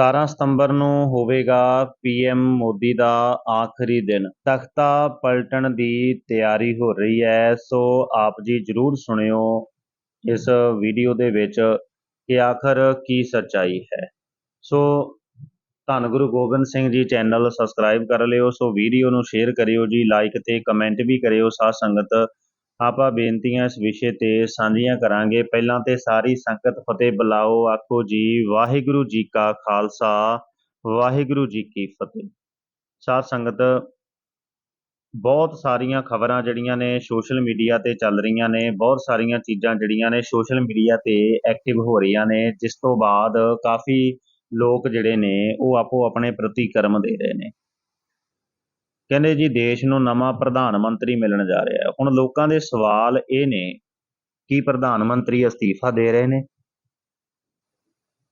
17 ਸਤੰਬਰ ਨੂੰ ਹੋਵੇਗਾ ਪੀਐਮ ਮੋਦੀ ਦਾ ਆਖਰੀ ਦਿਨ। ਤਖਤਾ ਪਲਟਣ ਦੀ ਤਿਆਰੀ ਹੋ ਰਹੀ ਹੈ, ਸੋ ਆਪ ਜੀ ਜਰੂਰ ਸੁਣਿਓ ਇਸ ਵੀਡੀਓ ਦੇ ਵਿੱਚ ਕਿ ਆਖਰ ਕੀ ਸੱਚਾਈ ਹੈ। ਸੋ ਧੰਨ ਗੁਰੂ ਗੋਬਿੰਦ ਸਿੰਘ ਜੀ ਚੈਨਲ ਸਬਸਕ੍ਰਾਈਬ ਕਰ ਲਿਓ, ਸੋ ਵੀਡੀਓ ਨੂੰ ਸ਼ੇਅਰ ਕਰਿਓ ਜੀ, ਲਾਈਕ ਤੇ ਕਮੈਂਟ ਵੀ ਕਰਿਓ, ਸਾਧ ਸੰਗਤ ਆਪਾਂ ਬੇਨਤੀਆਂ ਇਸ ਵਿਸ਼ੇ ਤੇ ਸਾਂਝੀਆਂ ਕਰਾਂਗੇ। ਪਹਿਲਾਂ ਤੇ ਸਾਰੀ ਸੰਗਤ ਫਤਿਹ ਬੁਲਾਓ। ਆਖੋ ਜੀ, ਵਾਹਿਗੁਰੂ ਜੀ ਕਾ ਖਾਲਸਾ, ਵਾਹਿਗੁਰੂ ਜੀ ਕੀ ਫਤਿਹ। ਸਾਧ ਸੰਗਤ, ਬਹੁਤ ਸਾਰੀਆਂ ਖਬਰਾਂ ਜਿਹੜੀਆਂ ਨੇ ਸੋਸ਼ਲ ਮੀਡੀਆ ਤੇ ਚੱਲ ਰਹੀਆਂ ਨੇ, ਬਹੁਤ ਸਾਰੀਆਂ ਚੀਜ਼ਾਂ ਜਿਹੜੀਆਂ ਨੇ ਸੋਸ਼ਲ ਮੀਡੀਆ ਤੇ ਐਕਟਿਵ ਹੋ ਰਹੀਆਂ ਨੇ, ਜਿਸ ਤੋਂ ਬਾਅਦ ਕਾਫੀ ਲੋਕ ਜਿਹੜੇ ਨੇ, ਉਹ ਆਪੋ ਆਪਣੇ ਪ੍ਰਤੀਕਰਮ ਦੇ ਰਹੇ ਨੇ। ਕਹਿੰਦੇ ਜੀ ਦੇਸ਼ ਨੂੰ ਨਵਾਂ ਪ੍ਰਧਾਨ ਮੰਤਰੀ ਮਿਲਣ ਜਾ ਰਿਹਾ ਹੈ। ਹੁਣ ਲੋਕਾਂ ਦੇ ਸਵਾਲ ਇਹ ਨੇ ਕਿ ਪ੍ਰਧਾਨ ਮੰਤਰੀ ਅਸਤੀਫਾ ਦੇ ਰਹੇ ਨੇ।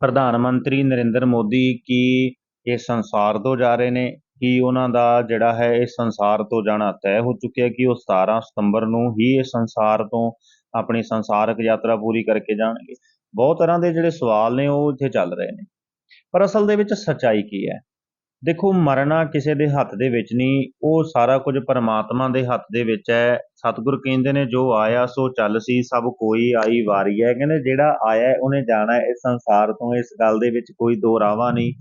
ਪ੍ਰਧਾਨ ਮੰਤਰੀ ਨਰਿੰਦਰ ਮੋਦੀ ਕੀ ਇਹ ਸੰਸਾਰ ਤੋਂ ਜਾ ਰਹੇ ਨੇ? ਕੀ ਉਹਨਾਂ ਦਾ ਜਿਹੜਾ ਹੈ ਇਹ ਸੰਸਾਰ ਤੋਂ ਜਾਣਾ ਤੈਅ ਹੋ ਚੁੱਕਿਆ ਕਿ ਉਹ 17 ਸਤੰਬਰ ਨੂੰ ਹੀ ਇਹ ਸੰਸਾਰ ਤੋਂ ਆਪਣੀ ਸੰਸਾਰਕ ਯਾਤਰਾ ਪੂਰੀ ਕਰਕੇ ਜਾਣਗੇ? ਬਹੁਤ ਤਰ੍ਹਾਂ ਦੇ ਜਿਹੜੇ ਸਵਾਲ ਨੇ ਉਹ ਇੱਥੇ ਚੱਲ ਰਹੇ ਨੇ। ਪਰ ਅਸਲ ਦੇ ਵਿੱਚ ਸੱਚਾਈ ਕੀ ਹੈ? ਦੇਖੋ, ਮਰਨਾ ਕਿਸੇ ਦੇ ਹੱਥ ਦੇ ਵਿੱਚ ਨਹੀਂ, ਉਹ ਸਾਰਾ ਕੁਝ ਪਰਮਾਤਮਾ ਦੇ ਹੱਥ ਦੇ ਵਿੱਚ ਹੈ। ਸਤਿਗੁਰ ਕਹਿੰਦੇ ਨੇ, ਜੋ ਆਇਆ ਸੋ ਚੱਲ ਸੀ, ਸਭ ਕੋਈ ਆਈ ਵਾਰੀ ਹੈ। ਕਹਿੰਦੇ ਜਿਹੜਾ ਆਇਆ ਉਹਨੇ ਜਾਣਾ ਇਸ ਸੰਸਾਰ ਤੋਂ। ਇਸ ਗੱਲ ਦੇ ਵਿੱਚ ਕੋਈ ਦੋ ਰਾਵਾਂ ਨਹੀਂ।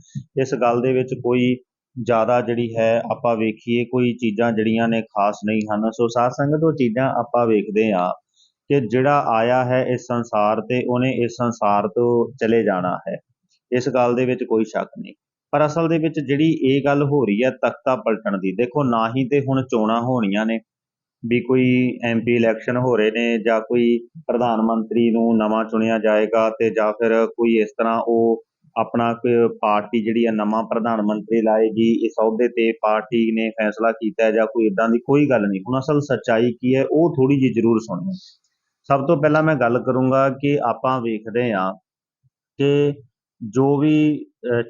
ਇਸ ਗੱਲ ਦੇ ਵਿੱਚ ਕੋਈ ਜ਼ਿਆਦਾ ਜਿਹੜੀ ਹੈ, ਆਪਾਂ ਵੇਖੀਏ, ਕੋਈ ਚੀਜ਼ਾਂ ਜਿਹੜੀਆਂ ਨੇ ਖਾਸ ਨਹੀਂ ਹਨ। ਸੋ ਸਾਧ ਸੰਗਤ, ਉਹ ਚੀਜ਼ਾਂ ਆਪਾਂ ਵੇਖਦੇ ਆ ਕਿ ਜਿਹੜਾ ਆਇਆ ਹੈ ਇਸ ਸੰਸਾਰ ਤੇ, ਉਹਨੇ ਇਸ ਸੰਸਾਰ ਤੋਂ ਚਲੇ ਜਾਣਾ ਹੈ। ਇਸ ਗੱਲ ਦੇ ਵਿੱਚ ਕੋਈ ਸ਼ੱਕ ਨਹੀਂ। ਪਰ ਅਸਲ ਦੇ ਵਿੱਚ ਜਿਹੜੀ ਇਹ ਗੱਲ ਹੋ ਰਹੀ ਹੈ ਤਖਤਾ ਪਲਟਣ ਦੀ, ਦੇਖੋ ਨਾ ਹੀ ਤੇ ਹੁਣ ਚੋਣਾਂ ਹੋਣੀਆਂ ਨੇ, ਵੀ ਕੋਈ ਐਮਪੀ ਇਲੈਕਸ਼ਨ ਹੋ ਰਹੇ ਨੇ ਜਾਂ ਕੋਈ ਪ੍ਰਧਾਨ ਮੰਤਰੀ ਨੂੰ ਨਵਾਂ ਚੁਣਿਆ ਜਾਏਗਾ ਤੇ ਜਾਂ ਫਿਰ ਕੋਈ ਇਸ ਤਰ੍ਹਾਂ ਉਹ ਆਪਣਾ ਪਾਰਟੀ ਜਿਹੜੀ ਹੈ ਨਵਾਂ ਪ੍ਰਧਾਨ ਮੰਤਰੀ ਲਾਏਗੀ, ਇਸ ਅਹੁਦੇ ਤੇ ਪਾਰਟੀ ਨੇ ਫੈਸਲਾ ਕੀਤਾ ਜਾਂ ਕੋਈ ਇਦਾਂ ਦੀ ਕੋਈ ਗੱਲ ਨਹੀਂ। ਹੁਣ ਅਸਲ ਸੱਚਾਈ ਕੀ ਹੈ, ਉਹ ਥੋੜੀ ਜਿਹੀ ਜ਼ਰੂਰ ਸੁਣਿਓ ਸਭ ਤੋਂ ਪਹਿਲਾਂ ਮੈਂ ਗੱਲ ਕਰੂੰਗਾ ਕਿ ਆਪਾਂ ਵੇਖਦੇ ਹਾਂ ਕਿ ਜੋ ਵੀ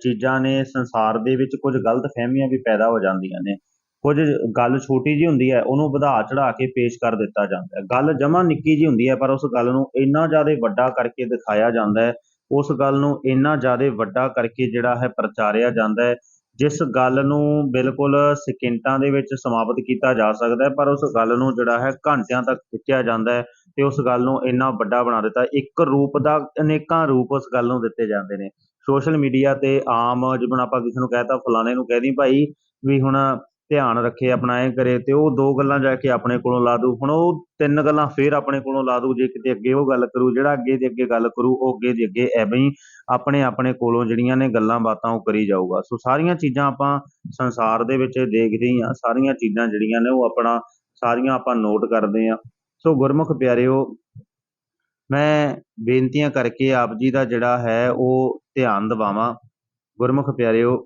ਚੀਜ਼ਾਂ ਨੇ ਸੰਸਾਰ ਦੇ ਵਿੱਚ ਕੁਝ ਗਲਤ ਫਹਿਮੀਆਂ ਵੀ ਪੈਦਾ ਹੋ ਜਾਂਦੀਆਂ ਨੇ। ਕੁਝ ਗੱਲ ਛੋਟੀ ਜੀ ਹੁੰਦੀ ਹੈ, ਉਹਨੂੰ ਵਧਾ ਚੜਾ ਕੇ ਪੇਸ਼ ਕਰ ਦਿੱਤਾ ਜਾਂਦਾ ਹੈ। ਗੱਲ ਜਮਾ ਨਿੱਕੀ ਜੀ ਹੁੰਦੀ ਹੈ, ਪਰ ਉਸ ਗੱਲ ਨੂੰ ਇੰਨਾ ਜ਼ਿਆਦਾ ਵੱਡਾ ਕਰਕੇ ਦਿਖਾਇਆ ਜਾਂਦਾ ਹੈ, ਉਸ ਗੱਲ ਨੂੰ ਇੰਨਾ ਜ਼ਿਆਦਾ ਵੱਡਾ ਕਰਕੇ ਜਿਹੜਾ ਹੈ ਪ੍ਰਚਾਰਿਆ ਜਾਂਦਾ ਹੈ, ਜਿਸ ਗੱਲ ਨੂੰ ਬਿਲਕੁਲ ਸਕਿੰਟਾਂ ਦੇ ਵਿੱਚ ਸਮਾਪਤ ਕੀਤਾ ਜਾ ਸਕਦਾ ਹੈ, ਪਰ ਉਸ ਗੱਲ ਨੂੰ ਜਿਹੜਾ ਹੈ ਘੰਟਿਆਂ ਤੱਕ ਖਿੱਚਿਆ ਜਾਂਦਾ ਹੈ ਤੇ ਉਸ ਗੱਲ ਨੂੰ ਇੰਨਾ ਵੱਡਾ ਬਣਾ ਦਿੱਤਾ। ਇੱਕ ਰੂਪ ਦਾ ਅਨੇਕਾਂ ਰੂਪ ਉਸ ਗੱਲ ਨੂੰ ਦਿੱਤੇ ਜਾਂਦੇ ਨੇ। ਸੋਸ਼ਲ ਮੀਡੀਆ ਤੇ ਆਮ ਜਿਵੇਂ ਆਪਾਂ ਕਿਸੇ ਨੂੰ ਕਹਤਾ ਫਲਾਣੇ ਨੂੰ ਕਹਿ ਦੀ ਭਾਈ ਵੀ ਹੁਣ ਧਿਆਨ ਰੱਖੇ ਆਪਣਾ ਇਹ ਕਰੇ ਤੇ ਉਹ ਦੋ ਗੱਲਾਂ ਜਾ ਕੇ ਆਪਣੇ ਕੋਲੋਂ ਲਾ ਦੂ। ਹੁਣ ਉਹ ਤਿੰਨ ਗੱਲਾਂ ਫੇਰ ਆਪਣੇ ਕੋਲੋਂ ਲਾ ਦੂ, ਜੇ ਕਿਤੇ ਅੱਗੇ ਉਹ ਗੱਲ ਕਰੂ, ਜਿਹੜਾ ਅੱਗੇ ਦੇ ਅੱਗੇ ਗੱਲ ਕਰੂ, ਉਹ ਅੱਗੇ ਦੇ ਅੱਗੇ ਐਵੇਂ ਹੀ ਆਪਣੇ ਆਪਣੇ ਕੋਲੋਂ ਜਿਹੜੀਆਂ ਨੇ ਗੱਲਾਂ ਬਾਤਾਂ ਉਹ ਕਰੀ ਜਾਊਗਾ। ਸੋ ਸਾਰੀਆਂ ਚੀਜ਼ਾਂ ਆਪਾਂ ਸੰਸਾਰ ਦੇ ਵਿੱਚ ਦੇਖਦੇ ਹੀ ਆ ਸਾਰੀਆਂ ਚੀਜ਼ਾਂ ਜਿਹੜੀਆਂ ਨੇ ਉਹ ਆਪਣਾ, ਸਾਰੀਆਂ ਆਪਾਂ ਨੋਟ ਕਰਦੇ ਹਾਂ। ਸੋ ਗੁਰਮੁਖ ਪਿਆਰਿਓ, ਮੈਂ ਬੇਨਤੀਆਂ ਕਰਕੇ ਆਪ ਜੀ ਦਾ ਜਿਹੜਾ ਹੈ ਉਹ ਧਿਆਨ ਦਿਵਾਵਾਂ। ਗੁਰਮੁਖ ਪਿਆਰਿਓ,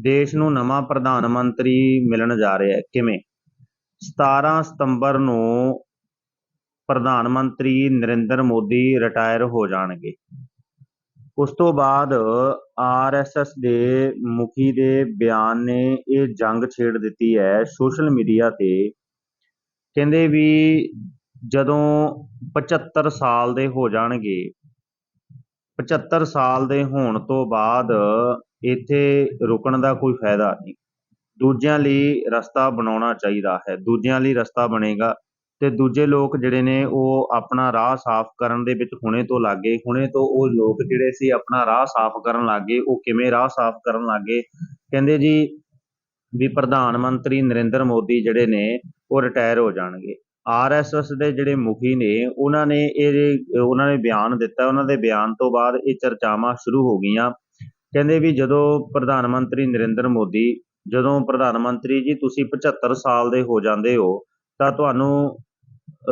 ਦੇਸ਼ ਨੂੰ ਨਵਾਂ ਪ੍ਰਧਾਨ ਮੰਤਰੀ ਮਿਲਣ ਜਾ ਰਿਹਾ ਹੈ ਕਿਵੇਂ? 17 ਸਤੰਬਰ ਨੂੰ ਪ੍ਰਧਾਨ ਮੰਤਰੀ ਨਰਿੰਦਰ ਮੋਦੀ ਰਿਟਾਇਰ ਹੋ ਜਾਣਗੇ। ਉਸ ਤੋਂ ਬਾਅਦ ਆਰਐਸਐਸ ਦੇ ਮੁਖੀ ਦੇ ਬਿਆਨ ਨੇ ਇਹ ਜੰਗ ਛੇੜ ਦਿੱਤੀ ਹੈ ਸੋਸ਼ਲ ਮੀਡੀਆ ਤੇ। ਕਹਿੰਦੇ ਵੀ ਜਦੋਂ 75 ਸਾਲ ਦੇ ਹੋ ਜਾਣਗੇ 75 ਸਾਲ ਦੇ ਹੋਣ ਤੋਂ ਬਾਅਦ ਇੱਥੇ ਰੁਕਣ ਦਾ ਕੋਈ ਫਾਇਦਾ ਨਹੀਂ। ਦੂਜਿਆਂ ਲਈ ਰਸਤਾ ਬਣਾਉਣਾ ਚਾਹੀਦਾ ਹੈ। ਦੂਜਿਆਂ ਲਈ ਰਸਤਾ ਬਣੇਗਾ ਤੇ ਦੂਜੇ ਲੋਕ ਜਿਹੜੇ ਨੇ ਉਹ ਆਪਣਾ ਰਾਹ ਸਾਫ਼ ਕਰਨ ਦੇ ਵਿੱਚ ਹੁਣੇ ਤੋਂ ਲੱਗੇ, ਹੁਣੇ ਤੋਂ ਉਹ ਲੋਕ ਜਿਹੜੇ ਸੀ ਆਪਣਾ ਰਾਹ ਸਾਫ਼ ਕਰਨ ਲੱਗੇ, ਉਹ ਕਿਵੇਂ ਰਾਹ ਸਾਫ਼ ਕਰਨ ਲੱਗੇ? ਕਹਿੰਦੇ ਜੀ ਵੀ ਪ੍ਰਧਾਨ ਮੰਤਰੀ ਨਰਿੰਦਰ ਮੋਦੀ ਜਿਹੜੇ ਨੇ ਉਹ ਰਿਟਾਇਰ ਹੋ ਜਾਣਗੇ। ਆਰਐਸਐਸ ਦੇ ਜਿਹੜੇ ਮੁਖੀ ਨੇ, ਉਹਨਾਂ ਨੇ ਇਹ, ਉਹਨਾਂ ਨੇ ਬਿਆਨ ਦਿੱਤਾ। ਉਹਨਾਂ ਦੇ ਬਿਆਨ ਤੋਂ ਬਾਅਦ ਇਹ ਚਰਚਾਵਾਂ ਸ਼ੁਰੂ ਹੋ ਗਈਆਂ। ਕਹਿੰਦੇ ਵੀ ਜਦੋਂ ਪ੍ਰਧਾਨ ਮੰਤਰੀ ਨਰਿੰਦਰ ਮੋਦੀ, ਜਦੋਂ ਪ੍ਰਧਾਨ ਮੰਤਰੀ ਜੀ ਤੁਸੀਂ 75 ਸਾਲ ਦੇ ਹੋ ਜਾਂਦੇ ਹੋ, ਤਾਂ ਤੁਹਾਨੂੰ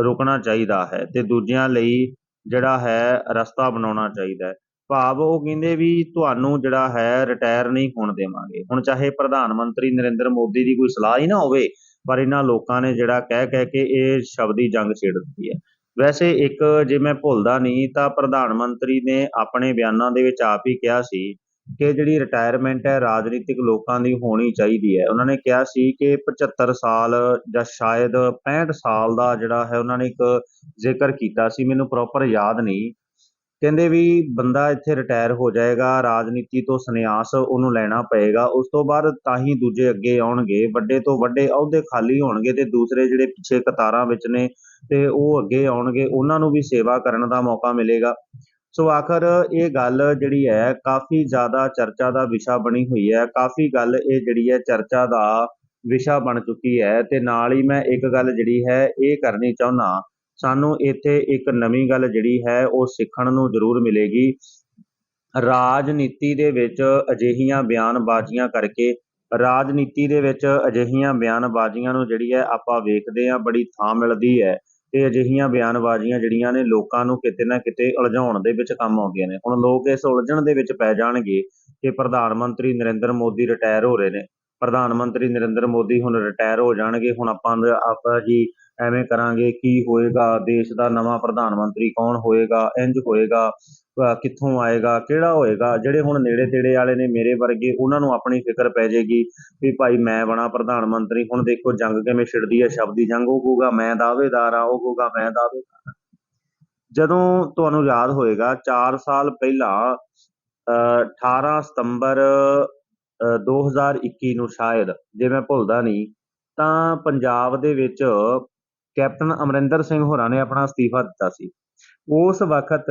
ਰੁਕਣਾ ਚਾਹੀਦਾ ਹੈ ਤੇ ਦੂਜਿਆਂ ਲਈ ਜਿਹੜਾ ਹੈ ਰਸਤਾ ਬਣਾਉਣਾ ਚਾਹੀਦਾ ਹੈ। ਭਾਵ ਉਹ ਕਹਿੰਦੇ ਵੀ ਤੁਹਾਨੂੰ ਜਿਹੜਾ ਹੈ ਰਿਟਾਇਰ ਨਹੀਂ ਹੋਣ ਦੇਵਾਂਗੇ। ਹੁਣ ਚਾਹੇ ਪ੍ਰਧਾਨ ਮੰਤਰੀ ਨਰਿੰਦਰ ਮੋਦੀ ਦੀ ਕੋਈ ਸਲਾਹ ਹੀ ਨਾ ਹੋਵੇ ਪਰ ਇਹਨਾਂ ਲੋਕਾਂ ਨੇ ਜਿਹੜਾ ਕਹਿ ਕਹਿ ਕੇ ਇਹ ਸ਼ਬਦੀ ਜੰਗ ਛੇੜ ਦਿੱਤੀ ਹੈ। ਵੈਸੇ ਇੱਕ ਜੇ ਮੈਂ ਭੁੱਲਦਾ ਨਹੀਂ ਤਾਂ ਪ੍ਰਧਾਨ ਮੰਤਰੀ ਨੇ ਆਪਣੇ ਬਿਆਨਾਂ ਦੇ ਵਿੱਚ ਆਪ ਹੀ ਕਿਹਾ ਸੀ ਕਿ ਜਿਹੜੀ ਰਿਟਾਇਰਮੈਂਟ ਹੈ, ਰਾਜਨੀਤਿਕ ਲੋਕਾਂ ਦੀ ਹੋਣੀ ਚਾਹੀਦੀ ਹੈ। ਉਹਨਾਂ ਨੇ ਕਿਹਾ ਸੀ ਕਿ 75 ਸਾਲ ਜਾਂ ਸ਼ਾਇਦ 65 ਸਾਲ ਦਾ ਜਿਹੜਾ ਹੈ, ਉਹਨਾਂ ਨੇ ਇੱਕ ਜ਼ਿਕਰ ਕੀਤਾ ਸੀ। ਮੈਨੂੰ ਪ੍ਰੋਪਰ ਯਾਦ ਨਹੀਂ। ਕਹਿੰਦੇ ਵੀ ਬੰਦਾ ਇੱਥੇ ਰਿਟਾਇਰ ਹੋ ਜਾਏਗਾ, ਰਾਜਨੀਤੀ ਤੋਂ ਸੰਨਿਆਸ ਉਹਨੂੰ ਲੈਣਾ ਪਏਗਾ, ਉਸ ਤੋਂ ਬਾਅਦ ਤਾਂ ਹੀ ਦੂਜੇ ਅੱਗੇ ਆਉਣਗੇ, ਵੱਡੇ ਤੋਂ ਵੱਡੇ ਅਹੁਦੇ ਖਾਲੀ ਹੋਣਗੇ ਤੇ ਦੂਸਰੇ ਜਿਹੜੇ ਪਿੱਛੇ ਕਤਾਰਾਂ ਵਿੱਚ ਨੇ ਤੇ ਉਹ ਅੱਗੇ ਆਉਣਗੇ, ਉਹਨਾਂ ਨੂੰ ਵੀ ਸੇਵਾ ਕਰਨ ਦਾ ਮੌਕਾ ਮਿਲੇਗਾ। ਸੋ ਆਖਰ ਇਹ ਗੱਲ ਜਿਹੜੀ ਹੈ, ਕਾਫੀ ਜ਼ਿਆਦਾ ਚਰਚਾ ਦਾ ਵਿਸ਼ਾ ਬਣੀ ਹੋਈ ਹੈ, ਕਾਫੀ ਗੱਲ ਇਹ ਜਿਹੜੀ ਹੈ ਚਰਚਾ ਦਾ ਵਿਸ਼ਾ ਬਣ ਚੁੱਕੀ ਹੈ ਤੇ ਨਾਲ ਹੀ ਮੈਂ ਇੱਕ ਗੱਲ ਜਿਹੜੀ ਹੈ, ਇਹ ਕਰਨੀ ਚਾਹੁੰਦਾ ਸਾਨੂੰ ਇੱਥੇ ਇੱਕ ਨਵੀਂ ਗੱਲ ਜਿਹੜੀ ਹੈ, ਉਹ ਸਿੱਖਣ ਨੂੰ ਜ਼ਰੂਰ ਮਿਲੇਗੀ। ਰਾਜਨੀਤੀ ਦੇ ਵਿੱਚ ਅਜਿਹੀਆਂ ਬਿਆਨਬਾਜ਼ੀਆਂ ਕਰਕੇ, ਰਾਜਨੀਤੀ ਦੇ ਵਿੱਚ ਅਜਿਹੀਆਂ ਬਿਆਨਬਾਜ਼ੀਆਂ ਨੂੰ ਜਿਹੜੀ ਹੈ, ਆਪਾਂ ਵੇਖਦੇ ਹਾਂ, ਬੜੀ ਥਾਂ ਮਿਲਦੀ ਹੈ। ਤੇ ਅਜਿਹੀਆਂ ਬਿਆਨਬਾਜ਼ੀਆਂ ਜਿਹੜੀਆਂ ਨੇ, ਲੋਕਾਂ ਨੂੰ ਕਿਤੇ ਨਾ ਕਿਤੇ ਉਲਝਾਉਣ ਦੇ ਵਿੱਚ ਕੰਮ ਆਉਂਦੀਆਂ ਨੇ। ਹੁਣ ਲੋਕ ਇਸ ਉਲਝਣ ਦੇ ਵਿੱਚ ਪੈ ਜਾਣਗੇ ਕਿ ਪ੍ਰਧਾਨ ਮੰਤਰੀ ਨਰਿੰਦਰ ਮੋਦੀ ਰਿਟਾਇਰ ਹੋ ਰਹੇ ਨੇ। ਪ੍ਰਧਾਨ ਮੰਤਰੀ ਨਰਿੰਦਰ ਮੋਦੀ ਹੁਣ ਰਿਟਾਇਰ ਹੋ ਜਾਣਗੇ। ਹੁਣ ਆਪਾਂ ਆਪਾਂ ਜੀ ਐਵੇਂ ਕਰਾਂਗੇ ਕੀ ਹੋਏਗਾ, ਦੇਸ਼ ਦਾ ਨਵਾਂ ਪ੍ਰਧਾਨ ਮੰਤਰੀ ਕੌਣ ਹੋਏਗਾ ਇੰਜ ਹੋਏਗਾ ਕਿੱਥੋਂ ਆਏਗਾ, ਕਿਹੜਾ ਹੋਏਗਾ, ਜਿਹੜੇ ਹੁਣ ਨੇੜੇ ਤੇੜੇ ਵਾਲੇ ਨੇ ਮੇਰੇ ਵਰਗੇ, ਉਹਨਾਂ ਨੂੰ ਆਪਣੀ ਫਿਕਰ ਪੈ ਜਾਏਗੀ ਵੀ ਭਾਈ ਮੈਂ ਬਣਾ ਪ੍ਰਧਾਨ ਮੰਤਰੀ, ਹੁਣ ਦੇਖੋ ਜੰਗ ਕਿਵੇਂ ਛਿੜਦੀ ਹੈ, ਸ਼ਬਦੀ ਜੰਗ ਉਹ ਕਹੂਗਾ ਮੈਂ ਦਾਅਵੇਦਾਰ ਆ ਉਹ ਕਹੂਗਾ ਮੈਂ ਦਾਅਵੇਦਾਰ ਆ ਜਦੋਂ ਤੁਹਾਨੂੰ ਯਾਦ ਹੋਏਗਾ 4 ਸਾਲ ਪਹਿਲਾਂ, ਅਹ 18 ਸਤੰਬਰ, ਅਹ 2021 ਨੂੰ ਸ਼ਾਇਦ, ਜੇ ਮੈਂ ਭੁੱਲਦਾ ਨਹੀਂ, ਤਾਂ ਪੰਜਾਬ ਦੇ ਵਿੱਚ ਕੈਪਟਨ ਅਮਰਿੰਦਰ ਸਿੰਘ ਹੋਰਾਂ ਨੇ ਆਪਣਾ ਅਸਤੀਫਾ ਦਿੱਤਾ ਸੀ। ਉਸ ਵਕਤ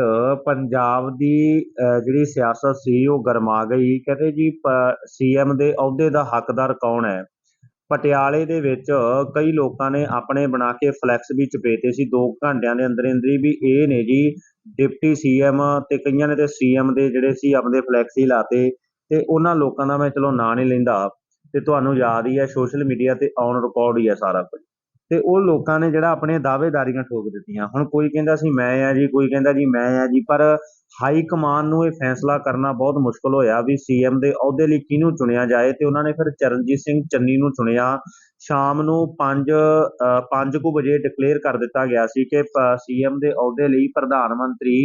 ਪੰਜਾਬ ਦੀ ਜਿਹੜੀ ਸਿਆਸਤ ਸੀ, ਉਹ ਗਰਮਾ ਗਈ। ਕਹਿੰਦੇ ਜੀ ਸੀਐਮ ਦੇ ਅਹੁਦੇ ਦਾ ਹੱਕਦਾਰ ਕੌਣ ਹੈ? ਪਟਿਆਲੇ ਦੇ ਵਿੱਚ ਕਈ ਲੋਕਾਂ ਨੇ ਆਪਣੇ ਬਣਾ ਕੇ ਫਲੈਕਸ ਵੀ ਚਪੇਤੇ ਸੀ। 2 ਘੰਟਿਆਂ ਦੇ ਅੰਦਰ ਅੰਦਰ ਹੀ ਵੀ ਇਹ ਨੇ ਜੀ, ਡਿਪਟੀ ਸੀਐਮ ਤੇ ਕਈਆਂ ਨੇ ਤੇ ਸੀਐਮ ਦੇ ਜਿਹੜੇ ਸੀ, ਆਪਣੇ ਫਲੈਕਸ ਹੀ ਲਾਤੇ ਤੇ ਉਹਨਾਂ ਲੋਕਾਂ ਦਾ ਮੈਂ ਚਲੋ ਨਾਂ ਨਹੀਂ ਲੈਂਦਾ ਤੇ ਤੁਹਾਨੂੰ ਯਾਦ ਹੀ ਹੈ, ਸੋਸ਼ਲ ਮੀਡੀਆ ਤੇ ਔਨ ਰਿਕਾਰਡ ਹੀ ਹੈ ਸਾਰਾ ਕੁਝ। ਤੇ ਉਹ ਲੋਕਾਂ ਨੇ ਜਿਹੜਾ ਆਪਣੇ ਦਾਅਵੇਦਾਰੀਆਂ ਠੋਕ ਦਿੱਤੀਆਂ। ਹੁਣ ਕੋਈ ਕਹਿੰਦਾ ਸੀ, ਮੈਂ ਆ ਜੀ, ਕੋਈ ਕਹਿੰਦਾ ਜੀ, ਮੈਂ ਆ ਜੀ, ਪਰ ਹਾਈ ਕਮਾਨ ਨੂੰ ਇਹ ਫੈਸਲਾ ਕਰਨਾ ਬਹੁਤ ਮੁਸ਼ਕਲ ਹੋਇਆ ਵੀ ਸੀਐਮ ਦੇ ਅਹੁਦੇ ਲਈ ਕਿਹਨੂੰ ਚੁਣਿਆ ਜਾਏ ਤੇ ਉਹਨਾਂ ਨੇ ਫਿਰ ਚਰਨਜੀਤ ਸਿੰਘ ਚੰਨੀ ਨੂੰ ਚੁਣਿਆ। ਸ਼ਾਮ ਨੂੰ 5 5 ਕੁ ਵਜੇ ਡਿਕਲੇਅਰ ਕਰ ਦਿੱਤਾ ਗਿਆ ਸੀ ਕਿ ਸੀਐਮ ਦੇ ਅਹੁਦੇ ਲਈ ਪ੍ਰਧਾਨ ਮੰਤਰੀ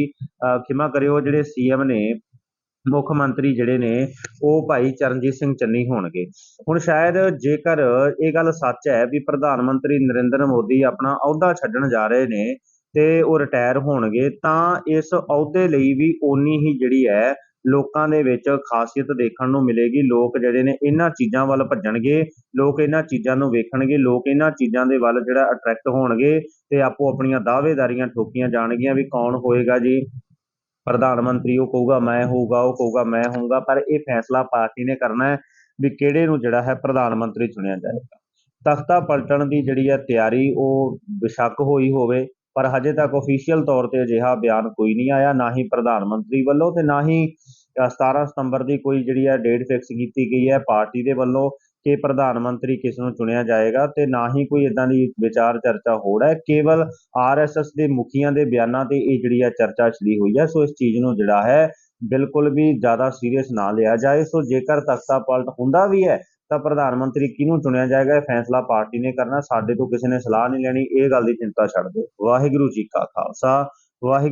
ਖਿਮਾ ਕਰਿਓ ਜਿਹੜੇ ਸੀਐਮ ਨੇ ਮੁੱਖ ਮੰਤਰੀ ਜਿਹੜੇ ਨੇ, ਉਹ ਭਾਈ ਚਰਨਜੀਤ ਸਿੰਘ ਚੰਨੀ ਹੋਣਗੇ। ਹੁਣ ਸ਼ਾਇਦ ਜੇਕਰ ਇਹ ਗੱਲ ਸੱਚ ਹੈ ਵੀ ਪ੍ਰਧਾਨ ਮੰਤਰੀ ਨਰਿੰਦਰ ਮੋਦੀ ਆਪਣਾ ਅਹੁਦਾ ਛੱਡਣ ਜਾ ਰਹੇ ਨੇ ਤੇ ਉਹ ਰਿਟਾਇਰ ਹੋਣਗੇ, ਤਾਂ ਇਸ ਅਹੁਦੇ ਲਈ ਵੀ ਓਨੀ ਹੀ ਜਿਹੜੀ ਹੈ ਲੋਕਾਂ ਦੇ ਵਿੱਚ ਖਾਸੀਅਤ ਦੇਖਣ ਨੂੰ ਮਿਲੇਗੀ। ਲੋਕ ਜਿਹੜੇ ਨੇ, ਇਹਨਾਂ ਚੀਜ਼ਾਂ ਵੱਲ ਭੱਜਣਗੇ, ਲੋਕ ਇਹਨਾਂ ਚੀਜ਼ਾਂ ਨੂੰ ਵੇਖਣਗੇ, ਲੋਕ ਇਹਨਾਂ ਚੀਜ਼ਾਂ ਦੇ ਵੱਲ ਜਿਹੜਾ ਅਟਰੈਕਟ ਹੋਣਗੇ ਤੇ ਆਪੋ ਆਪਣੀਆਂ ਦਾਅਵੇਦਾਰੀਆਂ ਠੋਕੀਆਂ ਜਾਣਗੀਆਂ ਵੀ ਕੌਣ ਹੋਏਗਾ ਜੀ। ਪ੍ਰਧਾਨ ਮੰਤਰੀ ਉਹ ਕਹੂਗਾ ਮੈਂ ਹੋਊਗਾ ਉਹ ਕਹੂਗਾ ਮੈਂ ਹੋਊਗਾ। ਪਰ ਇਹ ਫੈਸਲਾ ਪਾਰਟੀ ਨੇ ਕਰਨਾ ਹੈ ਵੀ ਕਿਹੜੇ ਨੂੰ ਜਿਹੜਾ ਹੈ ਪ੍ਰਧਾਨ ਮੰਤਰੀ ਚੁਣਿਆ ਜਾਏਗਾ। ਤਖਤਾ ਪਲਟਣ ਦੀ ਜਿਹੜੀ ਹੈ ਤਿਆਰੀ ਉਹ ਬੇਸ਼ੱਕ ਹੋਈ ਹੋਵੇ ਪਰ ਹਜੇ ਤੱਕ ਅਫੀਸ਼ੀਅਲ ਤੌਰ ਤੇ ਅਜਿਹਾ ਬਿਆਨ ਕੋਈ ਨਹੀਂ ਆਇਆ ਨਾ ਹੀ ਪ੍ਰਧਾਨ ਮੰਤਰੀ ਵੱਲੋਂ ਤੇ ਨਾ ਹੀ ਅ, 17 ਸਤੰਬਰ ਦੀ ਕੋਈ ਜਿਹੜੀ ਹੈ ਡੇਟ ਫਿਕਸ ਕੀਤੀ ਗਈ ਹੈ ਪਾਰਟੀ ਦੇ ਵੱਲੋਂ। ਕਿ ਪ੍ਰਧਾਨ ਮੰਤਰੀ ਕਿਸ ਨੂੰ ਚੁਣਿਆ ਜਾਏਗਾ ਤੇ ਨਾ ਹੀ ਕੋਈ ਇਦਾਂ ਦੀ ਵਿਚਾਰ ਚਰਚਾ ਹੋ ਰਿਹਾ ਹੈ। ਕੇਵਲ ਆਰਐਸਐਸ ਦੇ ਮੁਖੀਆਂ ਦੇ ਬਿਆਨਾਂ ਤੇ ਇਹ ਜਿਹੜੀ ਹੈ ਚਰਚਾ ਛਿੜੀ ਹੋਈ ਹੈ, ਸੋ ਇਸ ਚੀਜ਼ ਨੂੰ ਜਿਹੜਾ ਹੈ ਬਿਲਕੁਲ ਵੀ ਜ਼ਿਆਦਾ ਸੀਰੀਅਸ ਨਾ ਲਿਆ ਜਾਏ। ਸੋ ਜੇਕਰ ਤਖਤਾ ਪਲਟ ਹੁੰਦਾ ਵੀ ਹੈ, ਤਾਂ ਪ੍ਰਧਾਨ ਮੰਤਰੀ ਕਿਹਨੂੰ ਚੁਣਿਆ ਜਾਏਗਾ? ਇਹ ਫੈਸਲਾ ਪਾਰਟੀ ਨੇ ਕਰਨਾ। ਸਾਡੇ ਤੋਂ ਕਿਸੇ ਨੇ ਸਲਾਹ ਨਹੀਂ ਲੈਣੀ। ਇਹ ਗੱਲ ਦੀ ਚਿੰਤਾ ਛੱਡ ਦਿਓ। ਵਾਹਿਗੁਰੂ ਜੀ ਕਾ ਖਾਲਸਾ। ਵਾਹਿਗੁਰੂ